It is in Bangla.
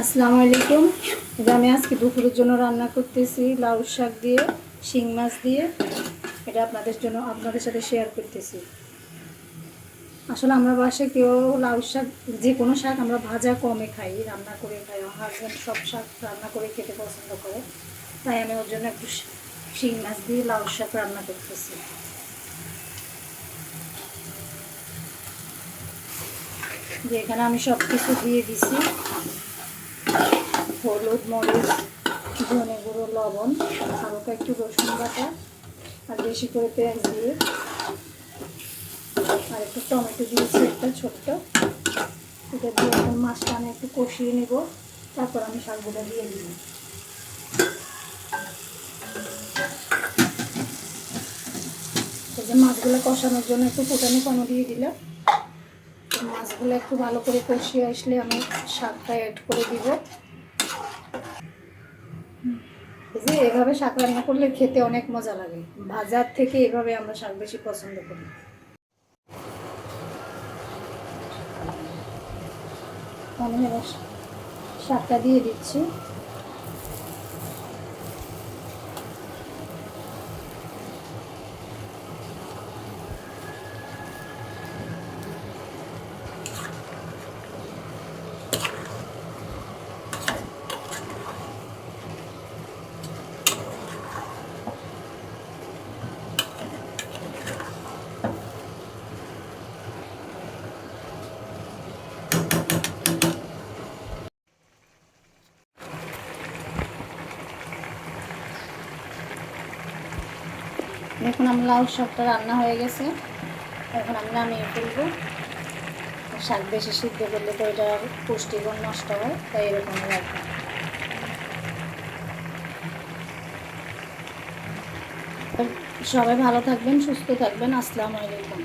আসসালামু আলাইকুম। আমি আজকে দুপুরের জন্য রান্না করতেছি, লাউ শাক দিয়ে, শিং মাছ দিয়ে। এটা আপনাদের জন্য আপনাদের সাথে শেয়ার করতেছি। আসলে আমরা বাসায় কেউ লাউ শাক, যে কোনো শাক আমরা ভাজা কমে খাই, রান্না করে খাই। হাজব্যান্ড সব শাক রান্না করে খেতে পছন্দ করে। তাই আমি ওর জন্য একটু শিং মাছ দিয়ে লাউ শাক রান্না করতেছি। যে এখানে আমি সব কিছু দিয়ে দিছি। হলুদ, মরিচ, ধনে গুঁড়ো, লবণ, হালকা একটু রসুন বাটা আর বেশি করে পেঁয়াজ দিয়ে আর একটু টমেটো দিয়েছি একটা ছোট্ট। এটা দিয়ে এখন মাছটা আমি একটু কষিয়ে নিব, তারপর আমি শাকগুলো দিয়ে দিব। যে মাছগুলো কষানোর জন্য একটু ফুটানো পানি দিয়ে দিলাম। মাছগুলো একটু ভালো করে কষিয়ে আসলে আমি শাকটা অ্যাড করে দিব। যে এভাবে শাক রান্না করলে খেতে অনেক মজা লাগে। বাজার থেকে এভাবে আমরা শাক বেশি পছন্দ করি। আমি এবার শাকটা দিয়ে দিচ্ছি। দেখুন আমার লাউ শাকটা রান্না হয়ে গেছে। এখন আমি নামিয়ে ফেলব। শাক বেশি সিদ্ধ করলে তো এটা পুষ্টিগুণ নষ্ট হয়, তাই এরকম রাখব সবাই ভালো থাকবেন, সুস্থ থাকবেন। আসসালামু আলাইকুম।